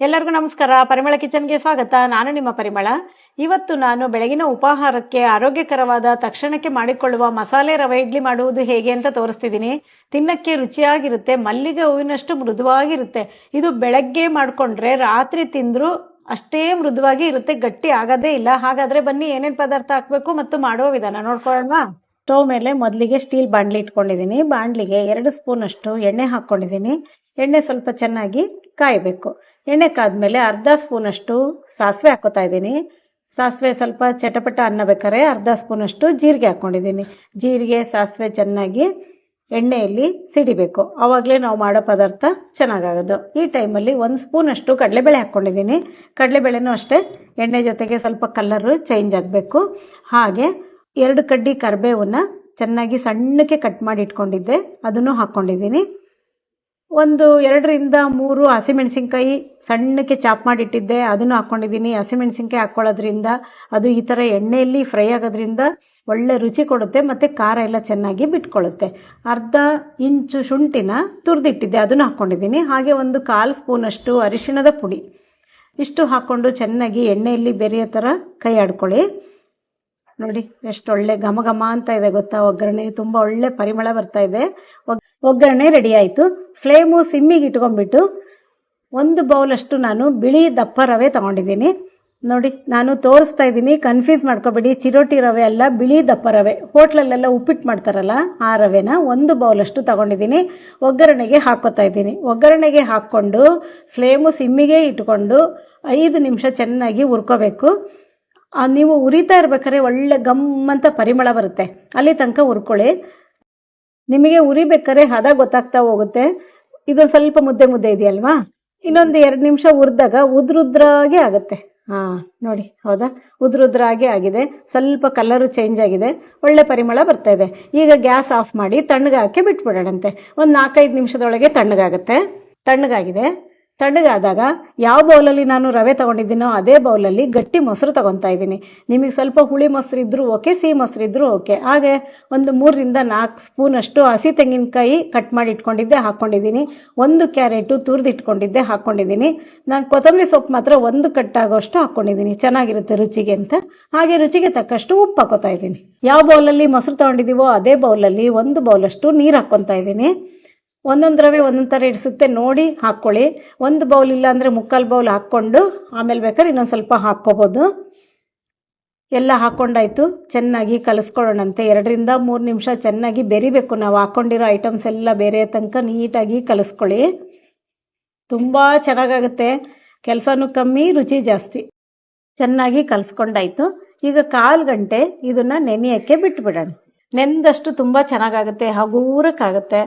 ಎಲ್ಲರಿಗೂ ನಮಸ್ಕಾರ. ಪರಿಮಳ ಕಿಚನ್ಗೆ ಸ್ವಾಗತ. ನಾನು ನಿಮ್ಮ ಪರಿಮಳ. ಇವತ್ತು ನಾನು ಬೆಳಗಿನ ಉಪಾಹಾರಕ್ಕೆ ಆರೋಗ್ಯಕರವಾದ ತಕ್ಷಣಕ್ಕೆ ಮಾಡಿಕೊಳ್ಳುವ ಮಸಾಲೆ ರವೆ ಇಡ್ಲಿ ಮಾಡುವುದು ಹೇಗೆ ಅಂತ ತೋರಿಸ್ತಿದ್ದೀನಿ. ತಿನ್ನಕ್ಕೆ ರುಚಿಯಾಗಿರುತ್ತೆ, ಮಲ್ಲಿಗೆ ಹೂವಿನಷ್ಟು ಮೃದುವಾಗಿರುತ್ತೆ. ಇದು ಬೆಳಗ್ಗೆ ಮಾಡ್ಕೊಂಡ್ರೆ ರಾತ್ರಿ ತಿಂದರೂ ಅಷ್ಟೇ ಮೃದುವಾಗಿ ಇರುತ್ತೆ, ಗಟ್ಟಿ ಆಗೋದೇ ಇಲ್ಲ. ಹಾಗಾದ್ರೆ ಬನ್ನಿ, ಏನೇನು ಪದಾರ್ಥ ಹಾಕಬೇಕು ಮತ್ತು ಮಾಡುವ ವಿಧಾನ ನೋಡ್ಕೊಳ್ಳೋಣ. ಸ್ಟವ್ ಮೇಲೆ ಮೊದಲಿಗೆ ಸ್ಟೀಲ್ ಬಾಂಡ್ಲಿ ಇಟ್ಕೊಂಡಿದ್ದೀನಿ. ಬಾಂಡ್ಲಿಗೆ ಎರಡು ಸ್ಪೂನ್ ಅಷ್ಟು ಎಣ್ಣೆ ಹಾಕೊಂಡಿದ್ದೀನಿ ಎಣ್ಣೆ ಸ್ವಲ್ಪ ಚೆನ್ನಾಗಿ ಕಾಯಬೇಕು. ಎಣ್ಣೆ ಕಾದ್ಮೇಲೆ ಅರ್ಧ ಸ್ಪೂನ್ ಅಷ್ಟು ಸಾಸಿವೆ ಹಾಕೋತಾ ಇದ್ದೀನಿ. ಸಾಸಿವೆ ಸ್ವಲ್ಪ ಚಟಪಟ ಅನ್ನಬೇಕಾರೆ ಅರ್ಧ ಸ್ಪೂನ್ ಅಷ್ಟು ಜೀರಿಗೆ ಹಾಕೊಂಡಿದ್ದೀನಿ. ಜೀರಿಗೆ, ಸಾಸಿವೆ ಚೆನ್ನಾಗಿ ಎಣ್ಣೆಯಲ್ಲಿ ಸಿಡಿಬೇಕು. ಆವಾಗಲೇ ನಾವು ಮಾಡೋ ಪದಾರ್ಥ ಚೆನ್ನಾಗಾಗೋದು. ಈ ಟೈಮಲ್ಲಿ ಒಂದು ಸ್ಪೂನ್ ಅಷ್ಟು ಕಡಲೆಬೇಳೆ ಹಾಕ್ಕೊಂಡಿದ್ದೀನಿ ಕಡಲೆಬೇಳೆನೂ ಅಷ್ಟೇ, ಎಣ್ಣೆ ಜೊತೆಗೆ ಸ್ವಲ್ಪ ಕಲ್ಲರು ಚೇಂಜ್ ಆಗಬೇಕು. ಹಾಗೆ ಎರಡು ಕಡ್ಡಿ ಕರಿಬೇವನ್ನು ಚೆನ್ನಾಗಿ ಸಣ್ಣಕ್ಕೆ ಕಟ್ ಮಾಡಿ ಇಟ್ಕೊಂಡಿದ್ದೆ, ಅದನ್ನು ಹಾಕ್ಕೊಂಡಿದ್ದೀನಿ ಒಂದು ಎರಡರಿಂದ ಮೂರು ಹಸಿಮೆಣಸಿನ್ಕಾಯಿ ಸಣ್ಣಕ್ಕೆ ಚಾಪ್ ಮಾಡಿ ಇಟ್ಟಿದ್ದೆ. ಅದನ್ನು ಹಾಕ್ಕೊಂಡಿದ್ದೀನಿ ಹಸಿಮೆಣಸಿನ್ಕಾಯಿ ಹಾಕ್ಕೊಳ್ಳೋದ್ರಿಂದ ಅದು ಈ ಥರ ಎಣ್ಣೆಯಲ್ಲಿ ಫ್ರೈ ಆಗೋದ್ರಿಂದ ಒಳ್ಳೆ ರುಚಿ ಕೊಡುತ್ತೆ, ಮತ್ತು ಖಾರ ಎಲ್ಲ ಚೆನ್ನಾಗಿ ಬಿಟ್ಕೊಳ್ಳುತ್ತೆ. ಅರ್ಧ ಇಂಚು ಶುಂಠಿನ ತುರಿದಿಟ್ಟಿದ್ದೆ. ಅದನ್ನು ಹಾಕ್ಕೊಂಡಿದ್ದೀನಿ ಹಾಗೆ ಒಂದು ಕಾಲು ಸ್ಪೂನಷ್ಟು ಅರಿಶಿಣದ ಪುಡಿ. ಇಷ್ಟು ಹಾಕ್ಕೊಂಡು ಚೆನ್ನಾಗಿ ಎಣ್ಣೆಯಲ್ಲಿ ಬೆರೆಯೋ ಥರ ಕೈ ಆಡ್ಕೊಳ್ಳಿ. ನೋಡಿ, ಎಷ್ಟು ಒಳ್ಳೆ ಘಮ ಘಮ ಅಂತ ಇದೆ ಗೊತ್ತಾ? ಒಗ್ಗರಣೆ ತುಂಬ ಒಳ್ಳೆ ಪರಿಮಳ ಬರ್ತಾ ಇದೆ. ಒಗ್ಗರಣೆ ರೆಡಿ ಆಯಿತು. ಫ್ಲೇಮು ಸಿಮ್ಮಿಗೆ ಇಟ್ಕೊಂಡ್ಬಿಟ್ಟು ಒಂದು ಬೌಲಷ್ಟು ನಾನು ಬಿಳಿ ದಪ್ಪ ರವೆ ತಗೊಂಡಿದ್ದೀನಿ. ನೋಡಿ, ನಾನು ತೋರಿಸ್ತಾ ಇದ್ದೀನಿ. ಕನ್ಫ್ಯೂಸ್ ಮಾಡ್ಕೋಬೇಡಿ. ಚಿರೋಟಿ ರವೆ ಅಲ್ಲ, ಬಿಳಿ ದಪ್ಪ ರವೆ. ಹೋಟ್ಲಲ್ಲೆಲ್ಲ ಉಪ್ಪಿಟ್ಟು ಮಾಡ್ತಾರಲ್ಲ, ಆ ರವೆನ ಒಂದು ಬೌಲಷ್ಟು ತಗೊಂಡಿದ್ದೀನಿ. ಒಗ್ಗರಣೆಗೆ ಹಾಕೋತಾ ಇದ್ದೀನಿ. ಒಗ್ಗರಣೆಗೆ ಹಾಕ್ಕೊಂಡು ಫ್ಲೇಮು ಸಿಮ್ಮಿಗೆ ಇಟ್ಕೊಂಡು ಐದು ನಿಮಿಷ ಚೆನ್ನಾಗಿ ಹುರ್ಕೋಬೇಕು. ನೀವು ಉರಿತಾ ಇರ್ಬೇಕಾದ್ರೆ ಒಳ್ಳೆ ಗಮ್ ಅಂತ ಪರಿಮಳ ಬರುತ್ತೆ. ಅಲ್ಲಿ ತನಕ ಹುರ್ಕೊಳ್ಳಿ. ನಿಮಗೆ ಉರಿಬೇಕಾದ್ರೆ ಹದ ಗೊತ್ತಾಗ್ತಾ ಹೋಗುತ್ತೆ. ಇದೊಂದು ಸ್ವಲ್ಪ ಮುದ್ದೆ ಮುದ್ದೆ ಇದೆಯಲ್ವಾ? ಇನ್ನೊಂದು ಎರಡು ನಿಮಿಷ ಉರಿದಾಗ ಉದ್ರುದ್ರಾಗೆ ಆಗುತ್ತೆ. ಹಾ, ನೋಡಿ, ಹೌದಾ? ಉದ್ರುದ್ರಾಗೆ ಆಗಿದೆ. ಸ್ವಲ್ಪ ಕಲರು ಚೇಂಜ್ ಆಗಿದೆ. ಒಳ್ಳೆ ಪರಿಮಳ ಬರ್ತಾ ಇದೆ. ಈಗ ಗ್ಯಾಸ್ ಆಫ್ ಮಾಡಿ ತಣ್ಣಗಾಕಿ ಬಿಟ್ಬಿಡೋಣಂತೆ. ಒಂದು ನಾಲ್ಕೈದು ನಿಮಿಷದೊಳಗೆ ತಣ್ಣಗಾಗುತ್ತೆ. ತಣ್ಣಗಾಗಿದೆ. ತಣ್ಣಗಾದಾಗ ಯಾವ ಬೌಲಲ್ಲಿ ನಾನು ರವೆ ತಗೊಂಡಿದ್ದೀನೋ ಅದೇ ಬೌಲಲ್ಲಿ ಗಟ್ಟಿ ಮೊಸರು ತಗೊತಾ ಇದ್ದೀನಿ. ನಿಮಗೆ ಸ್ವಲ್ಪ ಹುಳಿ ಮೊಸರು ಇದ್ದರೂ ಓಕೆ, ಸಿಹಿ ಮೊಸರು ಇದ್ದರೂ ಓಕೆ. ಹಾಗೆ ಒಂದು ಮೂರರಿಂದ ನಾಲ್ಕು ಸ್ಪೂನ್ ಅಷ್ಟು ಹಸಿ ತೆಂಗಿನಕಾಯಿ ಕಟ್ ಮಾಡಿ ಇಟ್ಕೊಂಡಿದ್ದೆ ಹಾಕ್ಕೊಂಡಿದ್ದೀನಿ ಒಂದು ಕ್ಯಾರೆಟು ತುರಿದಿಟ್ಕೊಂಡಿದ್ದೆ ಹಾಕ್ಕೊಂಡಿದ್ದೀನಿ ನಾನು ಕೊತ್ತಂಬರಿ ಸೊಪ್ಪು ಮಾತ್ರ ಒಂದು ಕಟ್ಟಾಗೋಷ್ಟು ಹಾಕ್ಕೊಂಡಿದ್ದೀನಿ ಚೆನ್ನಾಗಿರುತ್ತೆ ರುಚಿಗೆ ಅಂತ. ಹಾಗೆ ರುಚಿಗೆ ತಕ್ಕಷ್ಟು ಉಪ್ಪು ಹಾಕೋತಾ ಇದ್ದೀನಿ. ಯಾವ ಬೌಲಲ್ಲಿ ಮೊಸರು ತಗೊಂಡಿದ್ದೀವೋ ಅದೇ ಬೌಲಲ್ಲಿ ಒಂದು ಬೌಲಷ್ಟು ನೀರು ಹಾಕ್ಕೊತಾ ಇದ್ದೀನಿ. ಒಂದೊಂದು ರವೆ ಒಂದೊಂದು ಥರ ಇಡಿಸುತ್ತೆ, ನೋಡಿ ಹಾಕ್ಕೊಳ್ಳಿ ಒಂದು ಬೌಲ್ ಇಲ್ಲ ಅಂದರೆ ಮುಕ್ಕಾಲು ಬೌಲ್ ಹಾಕ್ಕೊಂಡು, ಆಮೇಲೆ ಬೇಕಾದ್ರೆ ಇನ್ನೊಂದು ಸ್ವಲ್ಪ ಹಾಕ್ಕೋಬೋದು. ಎಲ್ಲ ಹಾಕ್ಕೊಂಡಾಯ್ತು ಚೆನ್ನಾಗಿ ಕಲಿಸ್ಕೊಳ್ಳೋಣಂತೆ. ಎರಡರಿಂದ ಮೂರು ನಿಮಿಷ ಚೆನ್ನಾಗಿ ಬೆರಿಬೇಕು. ನಾವು ಹಾಕ್ಕೊಂಡಿರೋ ಐಟಮ್ಸ್ ಎಲ್ಲ ಬೇರೆ ತನಕ ನೀಟಾಗಿ ಕಲಿಸ್ಕೊಳ್ಳಿ. ತುಂಬ ಚೆನ್ನಾಗಾಗುತ್ತೆ. ಕೆಲಸನೂ ಕಮ್ಮಿ, ರುಚಿ ಜಾಸ್ತಿ. ಚೆನ್ನಾಗಿ ಕಲಿಸ್ಕೊಂಡಾಯ್ತು. ಈಗ ಕಾಲು ಗಂಟೆ, ಇದನ್ನು ನೆನೆಯೋಕ್ಕೆ ಬಿಟ್ಟುಬಿಡೋಣ ನೆಂದಷ್ಟು ತುಂಬ ಚೆನ್ನಾಗಾಗುತ್ತೆ, ಹಗೂರಕ್ಕಾಗುತ್ತೆ.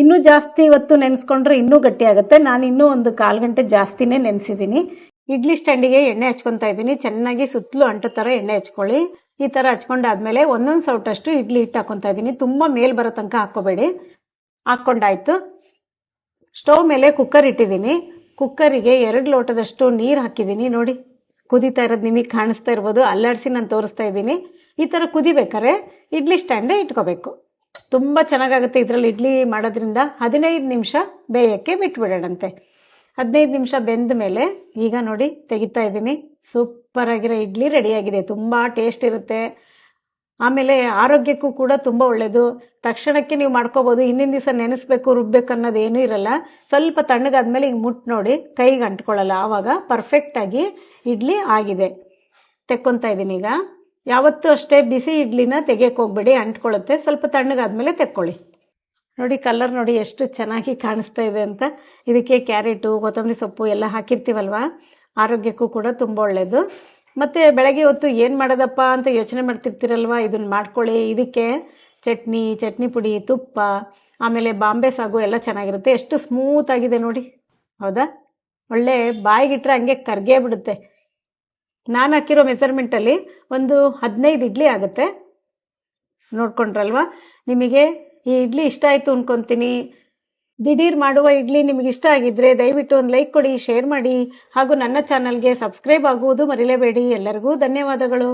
ಇನ್ನೂ ಜಾಸ್ತಿ ಇವತ್ತು ನೆನೆಸ್ಕೊಂಡ್ರೆ ಇನ್ನೂ ಗಟ್ಟಿ ಆಗುತ್ತೆ. ನಾನು ಇನ್ನೂ ಒಂದು ಕಾಲು ಗಂಟೆ ಜಾಸ್ತಿನೇ ನೆನೆಸಿದ್ದೀನಿ. ಇಡ್ಲಿ ಸ್ಟ್ಯಾಂಡಿಗೆ ಎಣ್ಣೆ ಹಚ್ಕೊತಾ ಇದ್ದೀನಿ. ಚೆನ್ನಾಗಿ ಸುತ್ತಲೂ ಅಂಟು ಥರ ಎಣ್ಣೆ ಹಚ್ಕೊಳ್ಳಿ. ಈ ಥರ ಹಚ್ಕೊಂಡಾದ್ಮೇಲೆ ಒಂದೊಂದು ಸೌಟಷ್ಟು ಇಡ್ಲಿ ಹಿಟ್ಟು ಹಾಕೊತಾ ಇದ್ದೀನಿ. ತುಂಬ ಮೇಲ್ ಬರೋ ತನಕ ಹಾಕ್ಕೋಬೇಡಿ. ಹಾಕ್ಕೊಂಡಾಯ್ತು. ಸ್ಟವ್ ಮೇಲೆ ಕುಕ್ಕರ್ ಇಟ್ಟಿದ್ದೀನಿ. ಕುಕ್ಕರಿಗೆ ಎರಡು ಲೋಟದಷ್ಟು ನೀರು ಹಾಕಿದ್ದೀನಿ. ನೋಡಿ, ಕುದೀತಾ ಇರೋದು ನಿಮಗೆ ಕಾಣಿಸ್ತಾ ಇರ್ಬೋದು. ಅಲ್ಲಾಡಿಸಿ ನಾನು ತೋರಿಸ್ತಾ ಇದ್ದೀನಿ. ಈ ಥರ ಕುದಿಬೇಕಾರೆ ಇಡ್ಲಿ ಸ್ಟ್ಯಾಂಡೇ ಇಟ್ಕೋಬೇಕು. ತುಂಬ ಚೆನ್ನಾಗಾಗುತ್ತೆ ಇದರಲ್ಲಿ ಇಡ್ಲಿ ಮಾಡೋದ್ರಿಂದ ಹದಿನೈದು ನಿಮಿಷ ಬೇಯಕ್ಕೆ ಬಿಟ್ಬಿಡೋಣಂತೆ. ಹದಿನೈದು ನಿಮಿಷ ಬೆಂದ ಮೇಲೆ ಈಗ ನೋಡಿ ತೆಗಿತಾ ಇದ್ದೀನಿ. ಸೂಪರ್ ಆಗಿರೋ ಇಡ್ಲಿ ರೆಡಿಯಾಗಿದೆ. ತುಂಬ ಟೇಸ್ಟ್ ಇರುತ್ತೆ. ಆಮೇಲೆ ಆರೋಗ್ಯಕ್ಕೂ ಕೂಡ ತುಂಬ ಒಳ್ಳೆಯದು ತಕ್ಷಣಕ್ಕೆ ನೀವು ಮಾಡ್ಕೋಬೋದು. ಹಿಂದಿನ ದಿವಸ ನೆನೆಸ್ಬೇಕು, ರುಬ್ಬೇಕು ಅನ್ನೋದು ಏನೂ ಇರಲ್ಲ. ಸ್ವಲ್ಪ ತಣ್ಣಗಾದ್ಮೇಲೆ ಈಗ ಮುಟ್ಟು ನೋಡಿ ಕೈಗೆ ಅಂಟ್ಕೊಳ್ಳಲ್ಲ. ಆವಾಗ ಪರ್ಫೆಕ್ಟಾಗಿ ಇಡ್ಲಿ ಆಗಿದೆ. ತೆಕ್ಕೊತಾ ಇದ್ದೀನಿ ಈಗ. ಯಾವತ್ತೂ ಅಷ್ಟೇ ಬಿಸಿ ಇಡ್ಲಿನ ತೆಗಿಯಕ್ಕೆ ಹೋಗ್ಬೇಡಿ, ಅಂಟ್ಕೊಳ್ಳುತ್ತೆ. ಸ್ವಲ್ಪ ತಣ್ಣಗಾದ್ಮೇಲೆ ತೆಕ್ಕೊಳ್ಳಿ. ನೋಡಿ ಕಲರ್ ನೋಡಿ ಎಷ್ಟು ಚೆನ್ನಾಗಿ ಕಾಣಿಸ್ತಾ ಇದೆ ಅಂತ. ಇದಕ್ಕೆ ಕ್ಯಾರೆಟು ಕೊತ್ತಂಬರಿ ಸೊಪ್ಪು ಎಲ್ಲ ಹಾಕಿರ್ತೀವಲ್ವಾ? ಆರೋಗ್ಯಕ್ಕೂ ಕೂಡ ತುಂಬ ಒಳ್ಳೆಯದು ಮತ್ತು ಬೆಳಗ್ಗೆ ಹೊತ್ತು ಏನು ಮಾಡೋದಪ್ಪ ಅಂತ ಯೋಚನೆ ಮಾಡ್ತಿರ್ತೀರಲ್ವಾ? ಇದನ್ನ ಮಾಡ್ಕೊಳ್ಳಿ. ಇದಕ್ಕೆ ಚಟ್ನಿ ಚಟ್ನಿ ಪುಡಿ, ತುಪ್ಪ, ಆಮೇಲೆ ಬಾಂಬೆ ಸಾಗು ಎಲ್ಲ ಚೆನ್ನಾಗಿರುತ್ತೆ. ಎಷ್ಟು ಸ್ಮೂತ್ ಆಗಿದೆ ನೋಡಿ. ಹೌದಾ? ಒಳ್ಳೆ ಬಾಯಿಗಿಟ್ರೆ ಹಂಗೆ ಕರ್ಗೇ ಬಿಡುತ್ತೆ. ನಾನು ಹಾಕಿರೋ ಮೆಸರ್ಮೆಂಟಲ್ಲಿ ಒಂದು ಹದಿನೈದು ಇಡ್ಲಿ ಆಗುತ್ತೆ. ನೋಡ್ಕೊಂಡ್ರಲ್ವಾ? ನಿಮಗೆ ಈ ಇಡ್ಲಿ ಇಷ್ಟ ಆಯಿತು ಅನ್ಕೊಂತೀನಿ. ದಿಢೀರ್ ಮಾಡುವ ಇಡ್ಲಿ ನಿಮಗೆ ಇಷ್ಟ ಆಗಿದ್ರೆ ದಯವಿಟ್ಟು ಒಂದು ಲೈಕ್ ಕೊಡಿ ಶೇರ್ ಮಾಡಿ ಹಾಗೂ ನನ್ನ ಚಾನಲ್ಗೆ ಸಬ್ಸ್ಕ್ರೈಬ್ ಆಗುವುದು ಮರಿಲೇಬೇಡಿ. ಎಲ್ಲರಿಗೂ ಧನ್ಯವಾದಗಳು.